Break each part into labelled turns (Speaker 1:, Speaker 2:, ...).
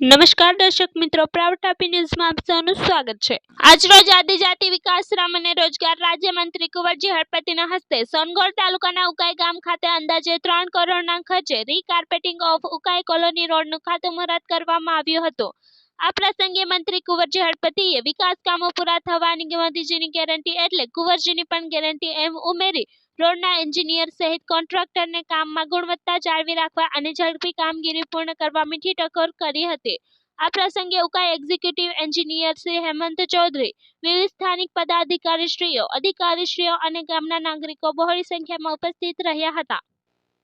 Speaker 1: નમસ્કાર દર્શક મિત્રો પ્રાઉડ ટાપી ન્યૂઝમાં આપ સૌનું સ્વાગત છે. આજરોજ આદિજાતિ વિકાસ અને રોજગાર રાજ્યમંત્રી કુંવરજી હળપતિના હસ્તે સોનગોડ તાલુકાના ઉકાઈ ગામ ખાતે અંદાજે ત્રણ કરોડના ખર્ચે રીકાર્પેટિંગ ઓફ ઉકાઈ કોલોની રોડનું ખાતમુહૂર્ત કરવામાં આવ્યું હતું. આ પ્રસંગે મંત્રી કુંવરજી હળપતિએ વિકાસ કામો પૂરા થવાની મોદીજીની ગેરંટી એટલે કુંવરજીની પણ ગેરંટી એમ ઉમેરી રોડના એન્જિનિયર સહિત કોન્ટ્રાક્ટરને કામમાં ગુણવત્તા જાળવી રાખવા અને ઝડપી કામગીરી પૂર્ણ કરવા મીઠી ટકોર કરી હતી. આ પ્રસંગે ઉકાઈ એક્ઝિક્યુટિવ એન્જિનિયર શ્રી હેમંત ચૌધરી, વિવિધ સ્થાનિક પદાધિકારીશ્રીઓ, અધિકારીશ્રીઓ અને ગામના નાગરિકો બહોળી સંખ્યામાં ઉપસ્થિત રહ્યા હતા.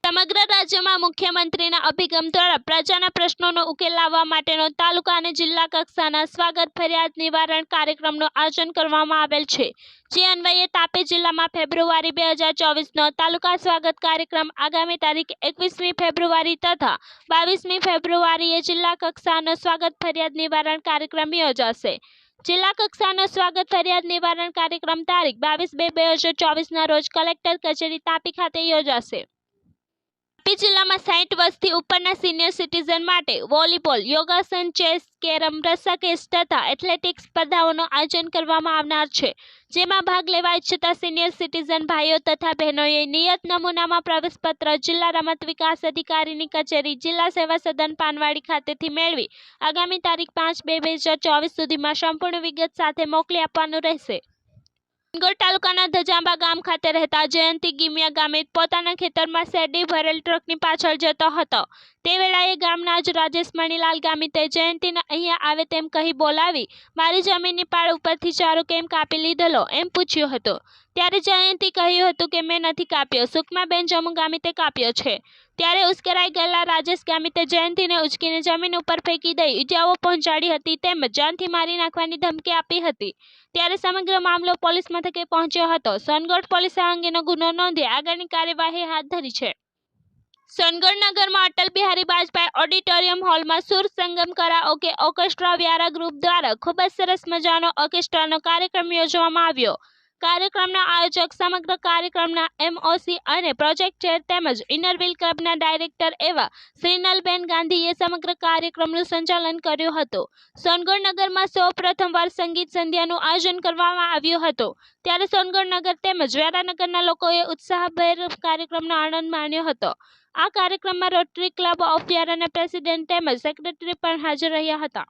Speaker 1: સમગ્ર રાજ્યમાં મુખ્યમંત્રીના અભિગમ દ્વારા પ્રજાના પ્રશ્નોનો ઉકેલ લાવવા માટેનો તાલુકા અને જિલ્લા કક્ષાના સ્વાગત ફરિયાદ નિવારણ કાર્યક્રમનું આયોજન કરવામાં આવેલ છે. જે અન્વયે તાપી જિલ્લામાં ફેબ્રુઆરી બે હજાર ચોવીસનો તાલુકા સ્વાગત કાર્યક્રમ આગામી તારીખ એકવીસમી ફેબ્રુઆરી તથા બાવીસમી ફેબ્રુઆરીએ જિલ્લા કક્ષાનો સ્વાગત ફરિયાદ નિવારણ કાર્યક્રમ યોજાશે. જિલ્લા કક્ષાનો સ્વાગત ફરિયાદ નિવારણ કાર્યક્રમ તારીખ બાવીસ બે બે હજાર ચોવીસના રોજ કલેક્ટર કચેરી તાપી ખાતે યોજાશે. તાપી જિલ્લામાં સાઠ વર્ષથી ઉપરના સિનિયર સિટીઝન માટે વોલીબોલ, યોગાસન, ચેસ, કેરમ રસ્સાકેસ તથા એથ્લેટિક્સ સ્પર્ધાઓનું આયોજન કરવામાં આવનાર છે. જેમાં ભાગ લેવા ઈચ્છતા સિનિયર સિટીઝન ભાઈઓ તથા બહેનોએ નિયત નમૂનામાં પ્રવેશપત્ર જિલ્લા રમત વિકાસ અધિકારીની કચેરી, જિલ્લા સેવા સદન પાનવાડી ખાતેથી મેળવી આગામી તારીખ પાંચ બે બે હજાર ચોવીસ સુધીમાં સંપૂર્ણ વિગત સાથે મોકલી આપવાનું રહેશે. સોનગઢ તાલુકાના ધજાંબા ગામ ખાતે રહેતા જયંતિ ગિમિયા ગામે પોતાના ખેતરમાં શેરડી ભરેલ ટ્રકની પાછળ જતો હતો. તે વેળાએ ગામના જ રાજેશ મણીલાલ ગામિતે જયંતિને અહીંયા આવે તેમ કહી બોલાવી, મારી જમીનની પાળ ઉપરથી ચારો કેમ કાપી લીધેલો? એમ પૂછ્યો હતો. ત્યારે જયંતિ કહ્યું હતું કે, મેં નથી કાપ્યો, સુકમાબેન જમુ ગામિતે કાપ્યો છે. ત્યારે ઉશ્કેરાઈ ગયેલા રાજેશ ગામિતે જયંતિને ઉચકીને જમીન ઉપર ફેંકી દઈ ઈજાઓ પહોંચાડી હતી તેમજ જાનથી મારી નાખવાની ધમકી આપી હતી. ત્યારે સમગ્ર મામલો પોલીસ મથકે પહોંચ્યો હતો. સોનગઢ પોલીસે અંગેનો ગુનો નોંધી આગળની કાર્યવાહી હાથ ધરી છે. સોનગઢ નગરમાં અટલ બિહારી વાજપેયી ઓડિટોરિયમ હોલમાં Sur Sangam karaoke orchestra Vyara group દ્વારા ખૂબ જ સરસ મજાનો ઓર્કેસ્ટ્રાનો કાર્યક્રમ યોજવામાં આવ્યો. કાર્યક્રમના આયોજક સમગ્ર કાર્યક્રમના એમઓસી અને પ્રોજેક્ટ ચેર તેમજ ઇનરવિલ ક્લબના ડાયરેક્ટર એવા શ્રીનલબેન ગાંધીએ સમગ્ર કાર્યક્રમનું સંચાલન કર્યું હતું. સોનગઢનગરમાં સૌ પ્રથમવાર સંગીત સંધ્યાનું આયોજન કરવામાં આવ્યું હતું. ત્યારે સોનગઢનગર તેમજ વ્યારાનગરના લોકોએ ઉત્સાહભેર કાર્યક્રમનો આનંદ માણ્યો હતો. આ કાર્યક્રમમાં રોટરી ક્લબ ઓફ વ્યારાના પ્રેસિડેન્ટ તેમજ સેક્રેટરી પણ હાજર રહ્યા હતા.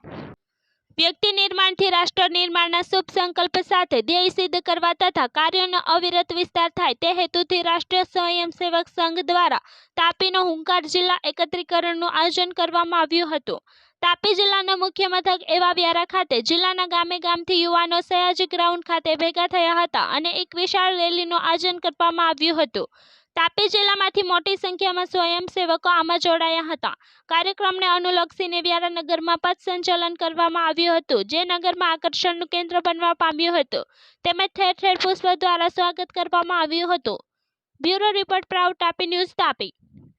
Speaker 1: વ્યક્તિ નિર્માણથી રાષ્ટ્ર નિર્માણના શુભ સંકલ્પ સાથે ધ્યેય સિદ્ધ કરવા તથા કાર્યોનો અવિરત વિસ્તાર થાય તે હેતુથી રાષ્ટ્રીય સ્વયંસેવક સંઘ દ્વારા તાપીનો હુંકાર જિલ્લા એકત્રીકરણનું આયોજન કરવામાં આવ્યું હતું. તાપી જિલ્લાના મુખ્ય મથક એવા વ્યારા ખાતે જિલ્લાના ગામે ગામથી યુવાનો સયાજી ગ્રાઉન્ડ ખાતે ભેગા થયા હતા અને એક વિશાળ રેલીનું આયોજન કરવામાં આવ્યું હતું. તાપી જિલ્લામાંથી મોટી સંખ્યામાં સ્વયંસેવકો આમાં જોડાયા હતા. કાર્યક્રમને અનુલક્ષીને વ્યારા નગરમાં પથ સંચાલન કરવામાં આવ્યું હતું, જે નગરમાં આકર્ષણનું કેન્દ્ર બનવા પામ્યું હતું. તેમજ ઠેર ઠેર પુષ્પ દ્વારા સ્વાગત કરવામાં આવ્યું હતું. Bureau report, proud, Tapi news, Tapi.